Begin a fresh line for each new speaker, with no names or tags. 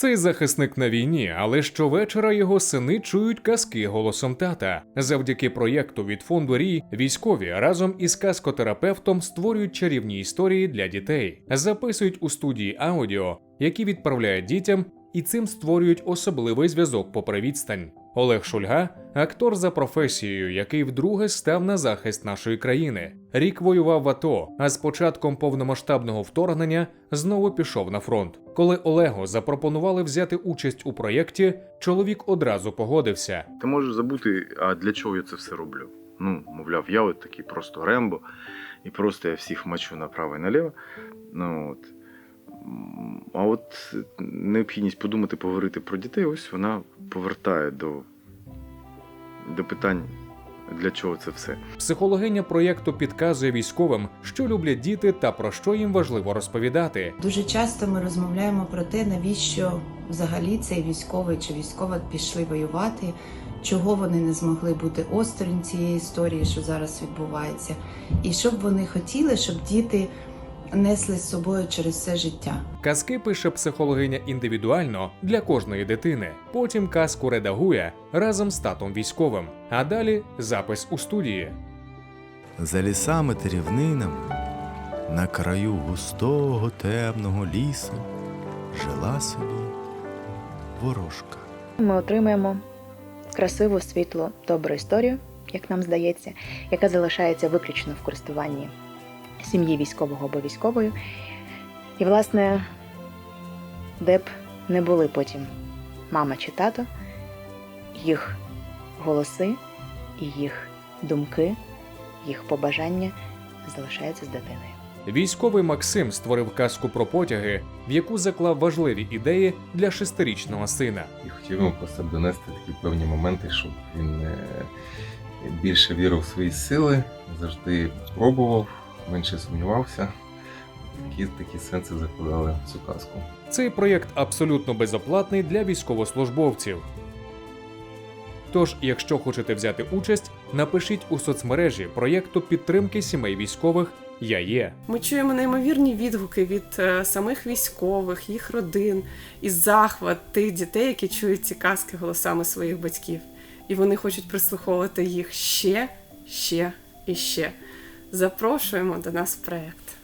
Цей захисник на війні, але щовечора його сини чують казки голосом тата. Завдяки проєкту від фонду Рі військові разом із казкотерапевтом створюють чарівні історії для дітей, записують у студії аудіо, які відправляють дітям, і цим створюють особливий зв'язок попри відстань. Олег Шульга актор за професією, який вдруге став на захист нашої країни. Рік воював в АТО, а з початком повномасштабного вторгнення знову пішов на фронт. Коли Олегу запропонували взяти участь у проєкті, чоловік одразу погодився.
Ти можеш забути, а для чого я це все роблю? Ну, мовляв, я от такий просто рембо, і просто я всіх мачу направо і наліво. Ну, от. А от необхідність подумати, поговорити про дітей, ось вона повертає до, до питань, для чого це все.
Психологиня проєкту підказує військовим, що люблять діти та про що їм важливо розповідати.
Дуже часто ми розмовляємо про те, навіщо взагалі цей військовий чи військова пішли воювати, чого вони не змогли бути осторонь цієї історії, що зараз відбувається, і що б вони хотіли, щоб діти несли з собою через все життя.
Казки пише психологиня індивідуально для кожної дитини. Потім казку редагує разом з татом військовим, а далі запис у студії.
За лісами та рівнинами, на краю густого темного лісу, жила собі ворожка.
Ми отримаємо красиву, світлу, добру історію, як нам здається, яка залишається виключно в користуванні сім'ї військового або військової. І, власне, де б не були потім мама чи тато, їх голоси і їх думки, їх побажання залишаються з дитиною.
Військовий Максим створив казку про потяги, в яку заклав важливі ідеї для шестирічного сина.
і хотів йому просто донести такі певні моменти, щоб він е, більше вірив в свої сили, завжди пробував, менше сумнівався. Такі, такі сенси закладали в цю казку.
Цей проєкт абсолютно безоплатний для військовослужбовців. Тож, якщо хочете взяти участь, напишіть у соцмережі проєкту підтримки сімей військових Я є.
Ми чуємо неймовірні відгуки від е, самих військових, їх родин і захват тих дітей, які чують ці казки голосами своїх батьків. І вони хочуть прислуховувати їх ще, ще і ще. Запрошуємо до нас в проєкт.